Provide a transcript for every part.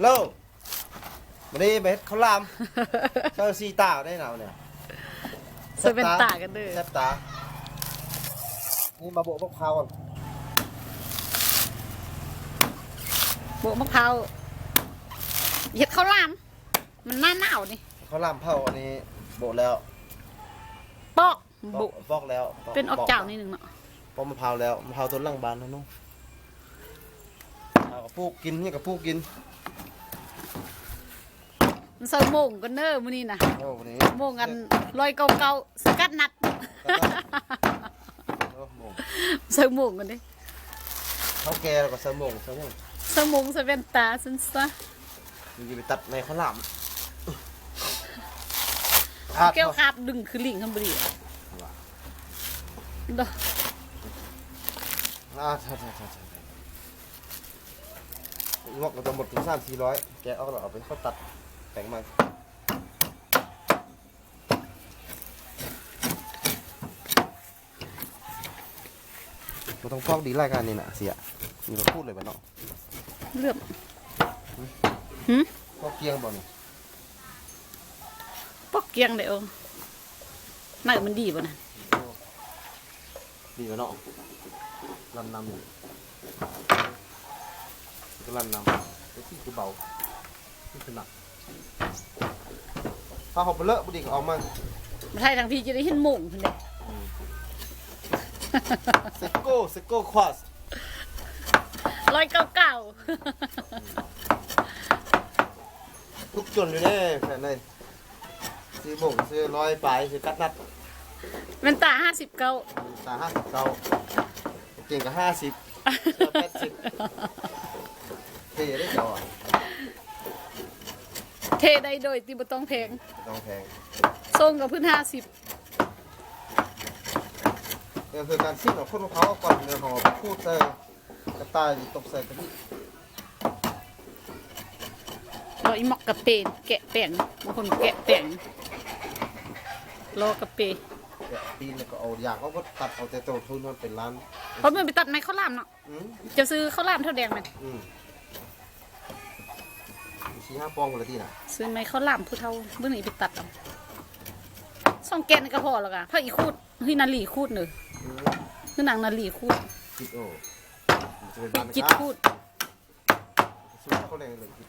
โลมาดีเบ็ดเขาวหลามเจ้าซีตาได้หนาวเนี่ยเซเว่นตากันเด้อแซ่บตา นี่มาโบกมะพร้าวก่อนโบกมะพร้าวเห็ดข้าวหลาม มันหน้าหนาวนี่เขาวหลามเผาอันนี้โบกแล้วปอกปโบอกกปอกแล้วปเป็นออกเจ้านิดนึงเนาะปอกมะพร้าวแล้วมะพร้าวต้นลังบานนะนุ่งเอากับปลูกกินนี่กับปลูกกิน มันใส่โมงกันเด้อมื้อนี้นะโอ้วันนี้โมงกันลอยเก่าๆสกัดนัดโอ้โมงใส่โมงกันเด้ข้าวแก่แล้วก็สมงสมงใส่โมงใส่แว่นตาซั่นซะมันจะไปตัดในข้าวหลามแก้วคาบดึงคือลิงคันบ่ดีเด้ออ่าใช่ใช่ใช่ใช่งอกก็จะหมดถึงสามสี่ร้อยแกเอาเราเอาไปเข้าตัด แต่งมันมันต้องฟอกดีรายการนี้นะเสียมีเราพูดเลยบ้าเนาะเลือบฟอกเกียงบ่เนี่ยปอกเกียงได้เออน่ามันดีบ่นะดีบ้าเนาะลำนำอยู่ก็ลำนำไอ้ที่คือเบาที่คือหนัก ถ้าเขาไปเลอะบุดีก็เอามามาไทยทางพี่จะได้เห็นโมงพุ่นเด้ เซโก้เซโก้ควอสลอยเก่าทุกจนอยู่เด้แฟนเลยซื้อบ่งซื้อร้อยปลายซื้อกัดนัดๆแว่นตา59ตาห้าสิบเก้าเก่งกับห้าสิบแปดสิบเท่ได้เจ้าอะ เทได้โดยที่บ่ต้องแพงไม่ต้องแพงส่งกับพื้น50เนี่ยคือการซีดของคนมะพร้าวก่อนเนื้อหอมพูดใส่กระต่ายตกใส่กระดิ่เราอีหมอกกระเปนแกะแป้งบางคนแกะแป้งรอกระเปแกะตีนแล้วก็เอาอย่างเขาก็ตัดเอาแต่ตัวทุนมันเป็นร้านเพราะมันไปตัดไม้ข้าวหลามเนาะอืมจะซื้อข้าวหลามเท่าแดงไหมอื มชี้ห้าปองหมดเลยที่น่ะซื้อไม้ข้าวหลามผู้เท่าเมื่อนี้ไปตัดเอาสองแกนก็พอแล้วกันพระอีคูดเฮ้ยนาลีคูดเนอะอืมคือนางนาลีคูดจิตโอ้มันจะเป็นบ้านจิตคูดสู้เขาแรงเลยจิต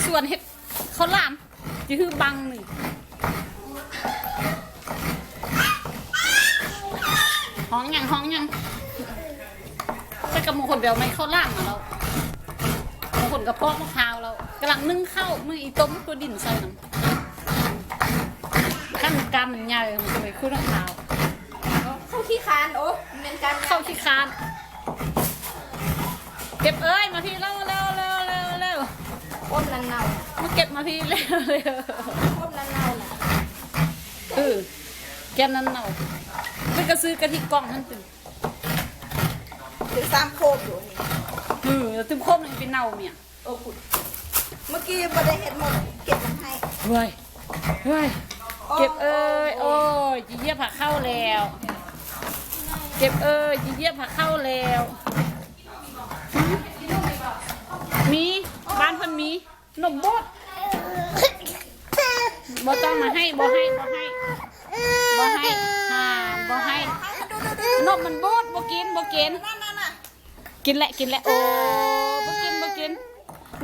ข้าวหลามจะคือบังหนึ่งห้องยังห้องยังไปกับมงคลเบลไม่ข้าลามมาแล้วมงคลกับปอกมะพร้าวเรากำลังนึ่งข้าวมืออีต้มตัวดินใส่น้ำขั้นกรรมมันใหญ่มันจะไปคู่มะพร้าวเข้าขี้คานโอ้เป็นการเข้าขี้คานเก็บเอ้ยมาพี่เร็วเร็ว ก้มนันเนามาเก็บมาพี่เร็วเร็วก้มนันเนาน่ะเออแกนนั้นเนาเพิ่งก็ซื้อกะทิกล่องนั่นตึงถึงสามโคบอยู่นี่เออแล้วตึมโคมนึงเป็นเน่าเมียโอ้คุณเมื่อกี้บ่ได้เห็นหมดเก็บมันให้เฮ้ยเฮ้ยเก็บเอ้ยโอ้ยจีเยียบผักเข้าแล้ว เก็บเอ้ยจีเยียบผักเข้าแล้วมี บ้านเพิ่นมีนมบดบ่ต้องมาให้บ่ให้บ่ให้บ่ให้ห้ามบ่ให้ดูดูดูนมมันบดบ่กินบ่กินนั่นนั่นน่ะกินแหละกินแหละโอ้บ่กินบ่กิน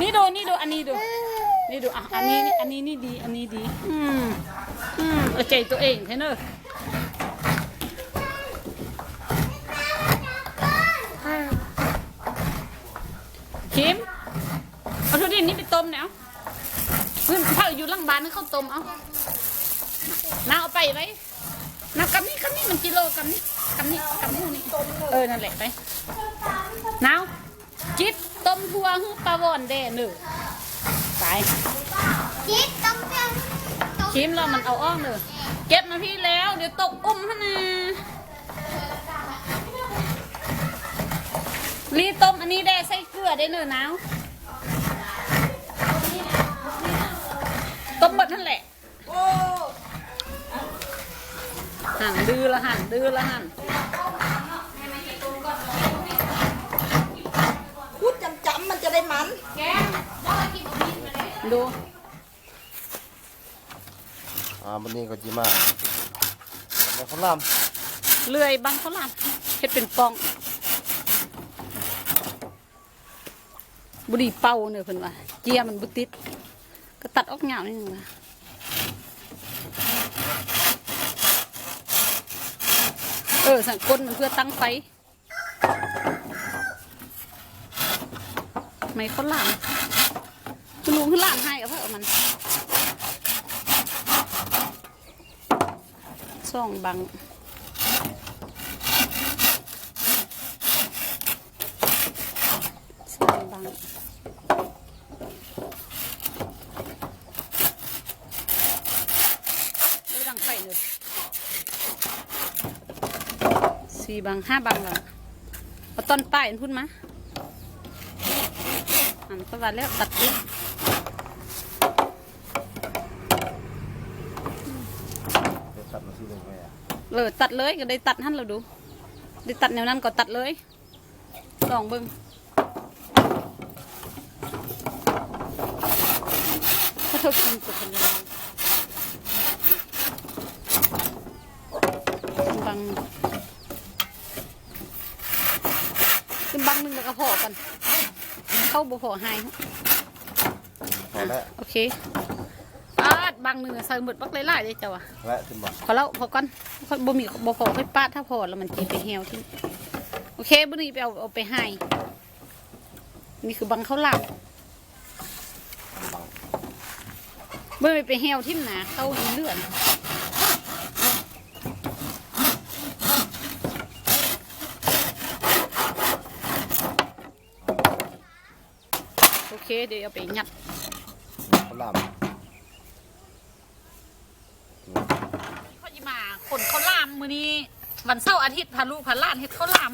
นี่ดูนี่ดูอันนี้ดูนี่ดูอะอันนี้นี่อันนี้นี่ดีอันนี้ดีอืมอืมเอาใจตัวเองใช่เนอะคิม เอาทุเรียนนี่ไปต้มเนี่ยเอาเพื่อนถ้าอยู่หลังบ้านนี่เขาต้มเอาน้าเอาไปไว้น้ากำนี่กำนี่มันกิโลกำนี่กำนี่กำนี่นี่เออนั่นแหละไปนาวจิตต้มทัวฮือปลาวอนเด้หนึ่งไปจิ๊ดต้องเป็นชิมแล้วมันเอาอ้อมเลยเก็บมาพี่แล้ว เดี๋ยวตกอุ้มฮะนะรีต้มอันนี้ได้ใส่เกลือได้เนอะนาว มหมดนั่นแหละหั่นดื้อละหั่นดื้อละหั่นพูดจำจำมันจะได้มันดูอ่าวันนี้ก็จิมาแล้วเขาล่เลื่อยบังเขาลามเฮ็ดเป็นปอง บุรีเป่าเนี่ยเพิ่นว่าเจียมันบุติด ตัดออกเหงานี่นึงว่าเออสังกลมันเพื่อตั้งไฟไม่เขาล่ามคุณลุงขึ้นล่ามให้กับเพื่อมันส่องบัง สามบังไม่ดังไฟเลยสี่ บังห้าบังแล้วเอาต้นป้ายอันพุ่นมาอันก็ว่าแล้วตัดดิำเดี๋ยวตัดมาที่หนึ่งไปอะเลยตัดเลยก็ได้ตัดหั่นเราดูได้ตัดแนวนั้นก็ตัดเลยลองเบิ้งถ้าเธอกินจะเป็นยังไงบังขึ้นบังหนึ่งแล้วก็พอกัน เข้าบ่พอให้พอแล้วโอเคปาดบังหนึ่งใส่หมดบักไล่ๆเลยเจ้าอะและขึ้นบ่พอแล้วพอก่อนค่อยบ่มีบ่พอค่อยปาดถ้าพอแล้วมันกินไปเหี่ยวที่โอเคบุนี้ไปเอาเอาไปให้นี่คือบังข้าวหลามเบื่อไปเหี่ยวทิ่มหนาเข้าอีเลื่อน เคเดี๋ยวเอาไปยัดเขาล่เขาจะมาขนข้าวหลามมือนี้ วันเสาร์อาทิตย์พาลูกพาหล้านเฮ็ดข้าวหลาม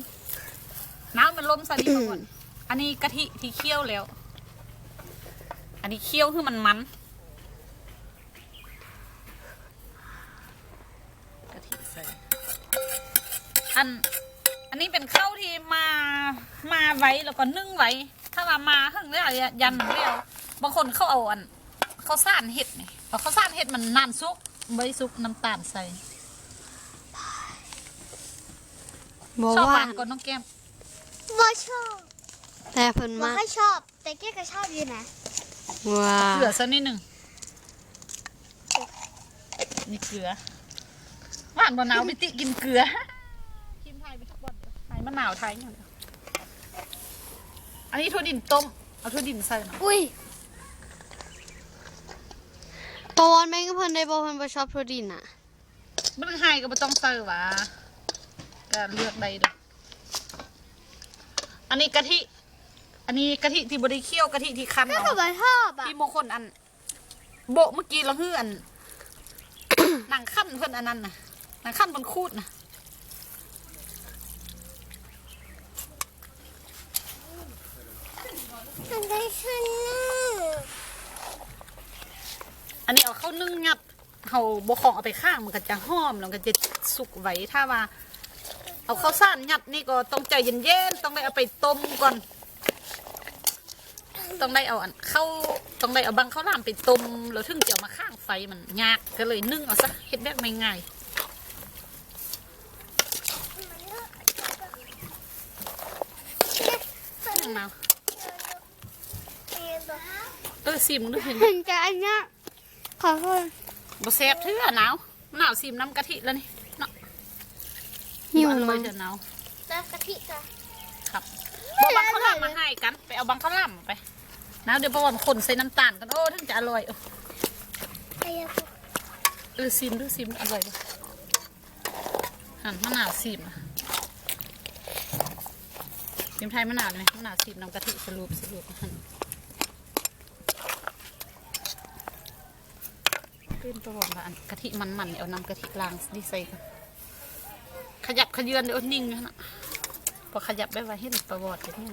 น้ำมันล้มซะนี่มาก่อนอันนี้กะทิที่เคี่ยวแล้ว อันนี้เคี่ยวคือมันมันกะทิใส่อันอันนี้เป็นข้าวที่มามาไว้แล้วก็นึ่งไว้ ถ้าว่ามาหึงแล้วยันแล้วบางคนเขาเอาอันเขาซ่านเห็ดนี่เอาเขาซ่านเห็ดมันนานซุกใบซุกน้ำตาลใส่โมชอบหว่าวานก่อนน้องแก้มบ่ชอบแต่เพิ่นบ่มาค่อยชอบ แต่แกก็ชอบอยู่นะว้าเหลือสักนิดหนึ่งนี่เกลือหวานบะนาวไปติกินเกลือกินไทยไปทุกวันไทยมะนาวไทยอย่างเดียว อันนี้ถั่วดินต้ม เอาถั่วดินใส่หน่อยอุ้ยปอวันแม่งก็เพิ่นได้บ่เพิ่นบ่ชอบโปรตีนอะมันไฮก็ไม่ต้องใส่หวะก็เลือกได้เด้วยอันนี้กะทิ อันนี้กะทิที่บริเคี่ยวกะทิที่คั้นก็เอา บ่ชอบอะที่มงคลอัน โบะเมื่อกี้เราฮืออัน หนังขั้นเพิ่นอันนั้นน่ะหนังขั้นบนคูดน่ะ อันได้ฉันอันนี้เอาเข้านึ่งงับเอาบของเอาไปข้างมันก็จะหอมแล้วก็จะสุกไว้ถ้าว่า เอาข้าวสารยัดนี่ก็ต้องใจเย็นๆต้องได้เอาไปต้มก่อน ต้องได้เอาอันเข้าต้องได้เอาบังข้าวหลามไปต้มแล้วถึงจะเอามาข้างไฟมันยากก็เลยนึ่งเอาซะเฮ็ดแบบไง่ายยังมา ออซิมดูเห็นถึงจะอันเนี้ยขอโทษบ่แซ่บเถื่อหนาวหนาวซิมน้ำกะทิแล้วนี่เนาะหิวบ่อร่มั้อยงเถอะหนาวน้ำกะทิจ้ะครับเอาบังข้าวหลามมาให้กัน ไปเอาบังข้าวหลามมาไปหนาวเดี๋ยวประวันคนใส่น้ำตาลกันโอ้ถึงจะอร่อยเออไอ้ยังเออซิมดูซิมอร่อยปะหั่นมะนาวซิมอะซิมไทยมะนาวเลยไหมมะนาวซิมน้ำกะทิสรุปสรุปหั่น เป็นประวัติว่าอันกะทิมันๆเนี่ยเอาน้ำกะทิล้างดีใส่กันขยับขยือนเดี๋ยวนิ่งนะพอขยับได้ไว้เห็นประวัติอย่างนี้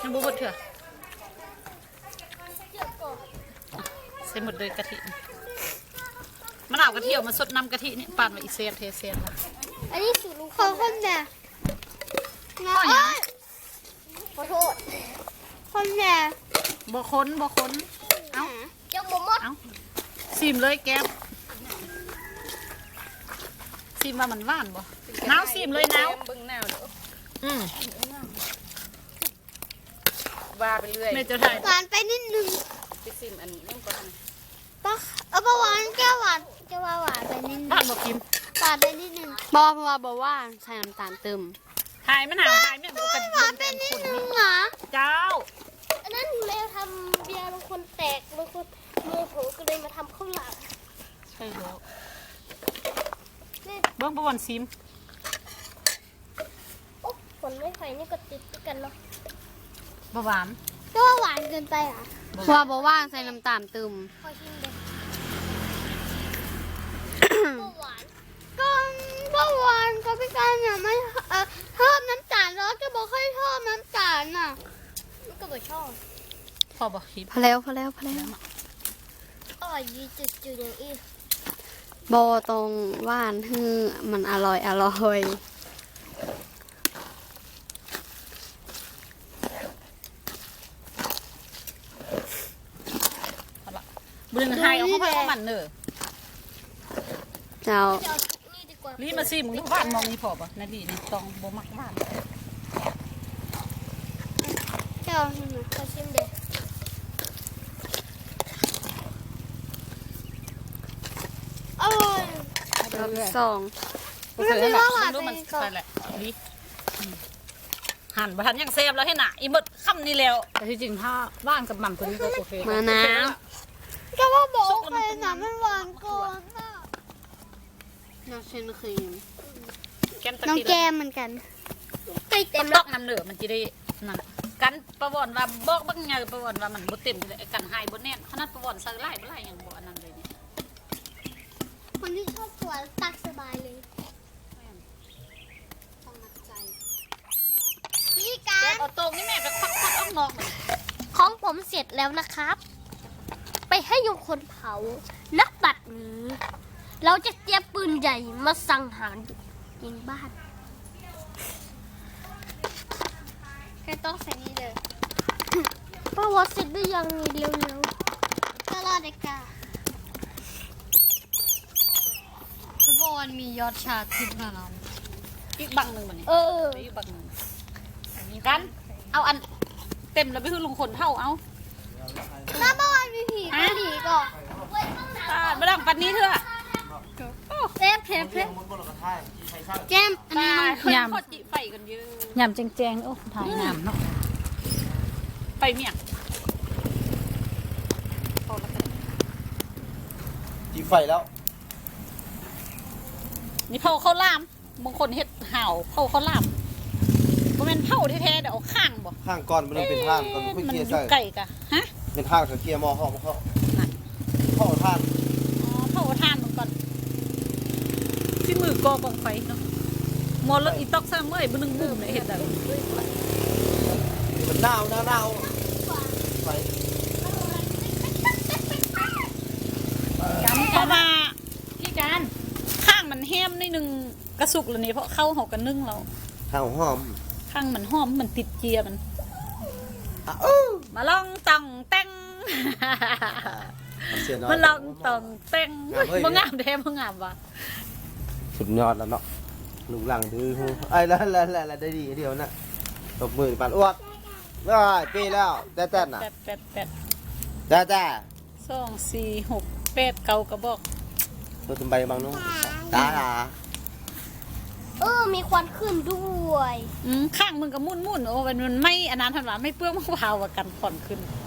ยังบูบดเถอะใส่หมดเลยกะทินี่มะนาวกะทิเอามาสดน้ำกะทินี่ปั่นไว้อีกเซนเทเซนละอันนี้สูตรลุงขอคนแม่ข้อหยังขอโทษคนแม่ บ่ค้นบ่ค้นเอ้ายังบ่หมดเอ้าซิมเลยแก้มซิมว่ามันหวานบ่น้าวซิมเลยน้าวเบิ่งหน้าเด้ออืมว่าไปเรื่อยแม่เจะถ่ายหวานไปนิดนึงไปซิมอันนี้ก่อนปะเอาปะหวานแก้วหวานแก้วว่าหวานไปนิดนึงบ้านบ่กินหวานไปนิดนึงบอเพราะว่าบอกว่าใส่น้ำตาลเติมถ่ายมะนาวถ่ายแม่บ่กันหวานไปนิดนึงเหรอเจ้า อันนั้นแมวทำเบียร์บางคนแตกบางคนโมโหก็เลยมาทำข้าวหลามใช่แล้วเบิ้งประวันซิมโอ้ผลไม่ไฟนี่ก็ติดด้วยกันเนาะบหวานก็ว่าหวานเกินไปอะบ่หวานว่าบอกว่าใส่น้ำตาลตึมขอชิมเลยก็หวานก็ก็หวานก็พี่การเนี่ยไม่เออชอบน้ำตาลแล้วจะบอกค่อยชอบน้ำตาลน่ะมัน ก็ไม่ชอบพอบอกคลิปพอแล้วพอแล้วพอแล้วอร่อยดีจืดๆอย่างอีบอตรงว่านฮือมันอร่อยอร่อยเอาละบึงไฮเอาเข้าไปเอามันเนอะเจ้าจะเอานี่ดีกว่ารีบมาซิมึงดูหวานมองนี่พอปะนาดีนี่ตองบ่มักหวาน จะเอานี่นะขอชิมเด็ดอร่อยรอบสองโอเคแล้วล่ะดูมันไปแหละดีอืมหั่นบะทันยังเซฟแล้วให้หนาอีหมดคำนี้แล้ว แต่ที่จริงถ้าบ้านกับมันตัวนี้ก็โอเคมาน้ก็ว่าบอกใครหนามันหวานก่อนน่ะำน้ำเชนครีมแก้มตะน้องกี้แก้มเหมือนกันใกล้เต็เต็มมแล้ล็วอกน้ำเหนือมันจะได้นั่น กันประวอนว่าบอกบางอย่างประวอนว่ามันบ่เต็มเลยไอ้กันหายบ่แน่นขนาดประวอนใส่ไล่บ่ไล่อย่างบ่อันนั้นเลยนี่คนที่ชอบสวนตักสบายเลยพี่กาแกรเอาตรงนี่แม่ไปควักควักออกนอกมันของผมเสร็จแล้วนะครับ ไปให้โยมคนเผานักบัตรนี้ เราจะเตรียมปืนใหญ่มาสังหารยิงบ้านแค่ ต้องใส่นี่เลยป้าว่าเสร็จหรือยังนี่เร็วๆก็รอเด็กกาทุกคนมียอดชาทิพย์นะเราอีกบังหนึงบัดนี้เอออีกบังหนึงกัน เอาอันเต็มแล้วไปคือลุงคนเท่าเอาถ้าป้าวันมีผีก็ผีก่อนตาไม่ต้องปันนี้เถอะ เซฟเซฟเซฟมันบนกระทายที่ใช้ช่างแก้มอันตานี้มันยำขอจิไฟกันเยอะยำแจงๆโอ้ถ่ายน้ำเนาะไปเมียงพอแล้วกันจีไฟแล้ว นี่เผาข้าวหลามบางคนเฮ็ดห่าวเผาข้าวหลามบ่แม่นเผาแท้ๆเดี๋ยวเอาข้างบ่ห้างก้อนมันต้องเป็นห้างก่อนค่อยมันเคลีอยร์ยู่ใส่ไก่กะฮะเป็นห้างกับเคลียร์หมอเข้าเข้าน่ะเข้าท่าน อ๋อเผาทานมันก่อน ที่มือกอบังไฟเนาะหมอแล้วอีตอกซ่าเมื่อยบ่นึงบุ้มเลยเฮ็ดได้มันหนาวหนาวหนาวไฟเพราะว่าพี่การข้างมันแห้มนิดนึงกระสุกแล้วนี่เพราะเข้าเฮากันนึ่งเราข้าวหอม ข้างมันหอมมันติดเจียมันอะอู้มาลองตังแต้งเสียน้อยมาลองตังแต้งงามเฮ้ยบ่งามแท้บ่งามว่ะ สุดยอดแล้วเนาะลูกหลังดื้อหูไอ้แล้วแล้วแล้วแล้วได้ดีเดียวนะตบมือปานอ้วกได้ปีแล้วแต่แต่น่ะแปดแปดแปดแต่แต่สองสี่หกแปดเก้ากระบอกตัวตุ้มใบบางน้องตาตาเออ มีควันขึ้นด้วย อืมข้างมึงก็มุ่นมุ่นๆโอ้มันมันไม่อันนั้นทันว่าไม่เปลืองมะพร้าวว่ากันผ่อนขึ้นอ